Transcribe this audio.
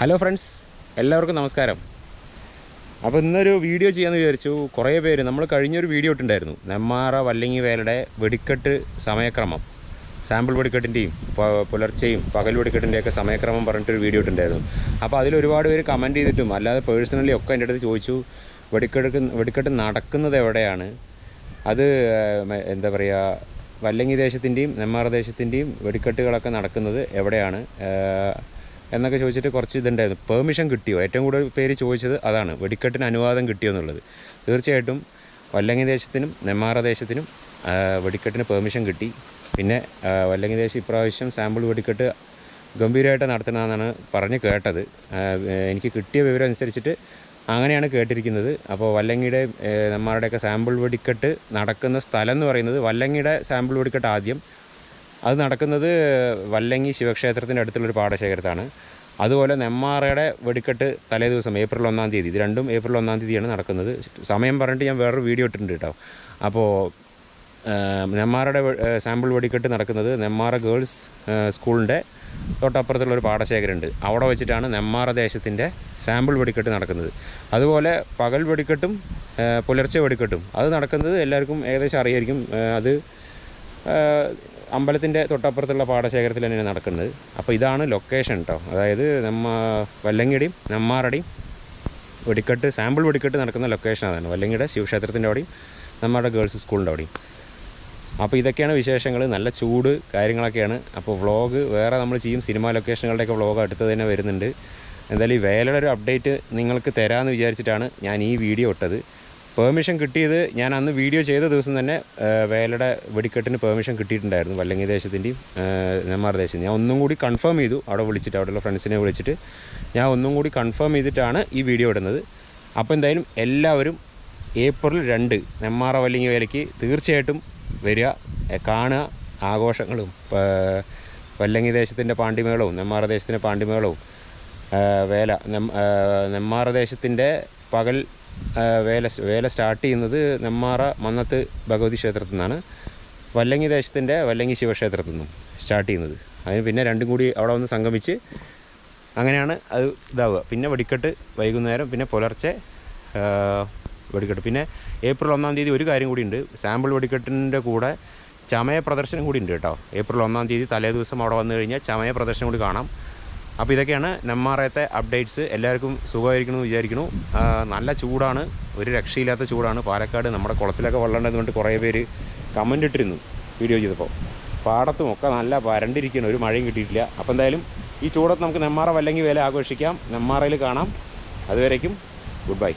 Hello friends എല്ലാവർക്കും നമസ്കാരം. അപ്പോൾ ഇന്നൊരു വീഡിയോ ചെയ്യാമെന്ന് വിചാരിച്ചു. കുറേ പേര് നമ്മൾ കഴിഞ്ഞൊരു വീഡിയോ ഇട്ടുണ്ടായിരുന്നു. നെമ്മാറ വല്ലങ്ങി വേലയുടെ വെടിക്കെട്ട് സമയക്രമം. സാമ്പിൾ വെടിക്കെട്ടിന്റെയും പുലർച്ചയും പകൽ വെടിക്കെട്ടിന്റെയൊക്കെ സമയക്രമം പറഞ്ഞിട്ടൊരു വീഡിയോ ഇട്ടുണ്ടായിരുന്നു. അപ്പോൾ അതിൽ ഒരുപാട് പേര് കമന്റ് ചെയ്തിട്ടും അല്ലാതെ പേഴ്സണലി ഒക്കെ എന്റെ അടുത്ത് ചോദിച്ചു വെടിക്കെടുക്ക് വെടിക്കെട്ട് നടക്കുന്നത് എവിടെയാണ്? അത് എന്താ പറയുക വല്ലങ്ങി ദേശത്തിന്റെയും നെമ്മാറ ദേശത്തിന്റെയും വെടിക്കെട്ടുകളൊക്കെ നടക്കുന്നത് എവിടെയാണ്? എന്നൊക്കെ ചോദിച്ചിട്ട് കുറച്ച് ഇതുണ്ടായിരുന്നു. പെർമിഷൻ കിട്ടിയോ? ഏറ്റവും കൂടുതൽ പേര് ചോദിച്ചത് അതാണ്. വെടിക്കെട്ടിന് അനുവാദം കിട്ടിയോ എന്നുള്ളത്. തീർച്ചയായിട്ടും വല്ലങ്ങി ദേശത്തിനും നെമ്മാറ ദേശത്തിനും വെടിക്കെട്ടിന് പെർമിഷൻ കിട്ടി. പിന്നെ വല്ലങ്ങി ദേശം ഇപ്രാവശ്യം സാമ്പിൾ വെടിക്കെട്ട് ഗംഭീരമായിട്ട് നടത്തണമെന്നാണ് പറഞ്ഞ് കേട്ടത്. എനിക്ക് കിട്ടിയ വിവരം അനുസരിച്ചിട്ട് അങ്ങനെയാണ് കേട്ടിരിക്കുന്നത്. അപ്പോൾ വല്ലങ്ങിയുടെ നമ്മളുടെയൊക്കെ സാമ്പിൾ വെടിക്കെട്ട് നടക്കുന്ന സ്ഥലം എന്ന് പറയുന്നത് വല്ലങ്ങിയുടെ സാമ്പിൾ വെടിക്കെട്ട് ആദ്യം അത് നടക്കുന്നത് വല്ലങ്ങി ശിവക്ഷേത്രത്തിന്റെ അടുത്തുള്ളൊരു പാടശേഖരത്താണ്. അതുപോലെ നെമ്മാറയുടെ വെടിക്കെട്ട് തലേ ദിവസം ഏപ്രിൽ ഒന്നാം തീയതി. ഇത് രണ്ടും ഏപ്രിൽ ഒന്നാം തീയതിയാണ് നടക്കുന്നത്. സമയം പറഞ്ഞിട്ട് ഞാൻ വേറൊരു വീഡിയോ ഇട്ടിട്ടുണ്ട് കേട്ടോ. അപ്പോൾ നെമ്മാറയുടെ സാമ്പിൾ വെടിക്കെട്ട് നടക്കുന്നത് നെമ്മാറ ഗേൾസ് സ്കൂളിന്റെ തൊട്ടപ്പുറത്തുള്ളൊരു പാടശേഖരമുണ്ട്. അവിടെ വെച്ചിട്ടാണ് നെമ്മാറ ദേശത്തിന്റെ സാമ്പിൾ വെടിക്കെട്ട് നടക്കുന്നത്. അതുപോലെ പകൽ വെടിക്കെട്ടും പുലർച്ചെ വെടിക്കെട്ടും. അത് നടക്കുന്നത് എല്ലാവർക്കും ഏകദേശം അറിയായിരിക്കും. അത് അമ്പലത്തിന്റെ തൊട്ടപ്പുറത്തുള്ള പാടശേഖരത്തിൽ തന്നെയാണ് നടക്കുന്നത്. അപ്പോൾ ഇതാണ് ലൊക്കേഷൻ കേട്ടോ അതായത് നമ്മ വല്ലങ്ങിയുടെയും നെമ്മാറടിയും വെടിക്കെട്ട് സാമ്പിൾ വെടിക്കെട്ട് നടക്കുന്ന ലൊക്കേഷൻ അതാണ്. വല്ലങ്ങിയുടെ ശിവക്ഷേത്രത്തിന്റെ അവിടെയും നമ്മുടെ ഗേൾസ് സ്കൂളിന്റെ അവിടെയും. അപ്പോൾ ഇതൊക്കെയാണ് വിശേഷങ്ങൾ. നല്ല ചൂട് കാര്യങ്ങളൊക്കെയാണ്. അപ്പോൾ വ്ളോഗ് വേറെ നമ്മൾ ചെയ്യും. സിനിമ ലൊക്കേഷനുകളുടെയൊക്കെ വ്ളോഗ് അടുത്ത് തന്നെ വരുന്നുണ്ട്. എന്തായാലും ഈ വേലയുടെ ഒരു അപ്ഡേറ്റ് നിങ്ങൾക്ക് തരാമെന്ന് വിചാരിച്ചിട്ടാണ് ഞാൻ ഈ വീഡിയോ ഇട്ടത്. പെർമിഷൻ കിട്ടിയത് ഞാൻ അന്ന് വീഡിയോ ചെയ്ത ദിവസം തന്നെ വേലയുടെ വെടിക്കെട്ടിന് പെർമിഷൻ കിട്ടിയിട്ടുണ്ടായിരുന്നു വല്ലങ്ങി ദേശത്തിന്റെയും നെന്മാർ ദേശത്തിന്റെയും ഞാൻ ഒന്നും കൂടി കൺഫേം ചെയ്തു അവിടെ വിളിച്ചിട്ട് അവിടെയുള്ള ഫ്രണ്ട്സിനെ വിളിച്ചിട്ട്. ഞാൻ ഒന്നും കൂടി കൺഫേം ചെയ്തിട്ടാണ് ഈ വീഡിയോ ഇടുന്നത്. അപ്പോൾ എന്തായാലും എല്ലാവരും ഏപ്രിൽ രണ്ട് നെമ്മാറ വല്ലങ്ങി വേലയ്ക്ക് തീർച്ചയായിട്ടും വരിക കാണുക. ആഘോഷങ്ങളും വല്ലങ്ങി ദേശത്തിന്റെ പാണ്ടിമേളവും നെമ്മാറ ദേശത്തിന്റെ പാണ്ടിമേളവും വേല നെന്മാറ ദേശത്തിന്റെ പകൽ വേല വേല സ്റ്റാർട്ട് ചെയ്യുന്നത് നെമ്മാറ മന്നത്ത് ഭഗവതി ക്ഷേത്രത്തിൽ നിന്നാണ്. വല്ലങ്ങി ദേശത്തിന്റെ വല്ലങ്ങി ശിവക്ഷേത്രത്തിൽ നിന്നും സ്റ്റാർട്ട് ചെയ്യുന്നത്. അതിന് പിന്നെ രണ്ടും കൂടി അവിടെ വന്ന് സംഗമിച്ച് അങ്ങനെയാണ് അത് ഇതാവുക. പിന്നെ വെടിക്കെട്ട് വൈകുന്നേരം പിന്നെ പുലർച്ചെ വെടിക്കെട്ട്. പിന്നെ ഏപ്രിൽ ഒന്നാം തീയതി ഒരു കാര്യം കൂടി ഉണ്ട്. സാമ്പിൾ വെടിക്കെട്ടിന്റെ കൂടെ ചമയ പ്രദർശനം കൂടി ഉണ്ട് കേട്ടോ. ഏപ്രിൽ ഒന്നാം തീയതി തലേ ദിവസം അവിടെ വന്നു കഴിഞ്ഞാൽ ചമയ പ്രദർശനം കൂടി കാണാം. അപ്പോൾ ഇതൊക്കെയാണ് നെമ്മാറയത്തെ അപ്ഡേറ്റ്സ് എല്ലാവർക്കും സുഖമായിരിക്കണമെന്ന് വിചാരിക്കുന്നു. നല്ല ചൂടാണ്. ഒരു രക്ഷയില്ലാത്ത ചൂടാണ്. പാലക്കാട് നമ്മുടെ കുളത്തിലൊക്കെ വെള്ളേണ്ടത് കൊണ്ട് കുറേ പേര് കമന്റ് ഇട്ടിരുന്നു വീഡിയോ ചെയ്തപ്പോൾ. പാടത്തും ഒക്കെ നല്ല വരണ്ടിരിക്കുന്നു ഒരു മഴയും കിട്ടിയിട്ടില്ല. അപ്പോൾ എന്തായാലും ഈ ചൂടത്ത് നമുക്ക് നെമ്മാറ വല്ലെങ്കിൽ വേല ആഘോഷിക്കാം. നെമ്മാറയിൽ കാണാം. അതുവരേക്കും ഗുഡ് ബൈ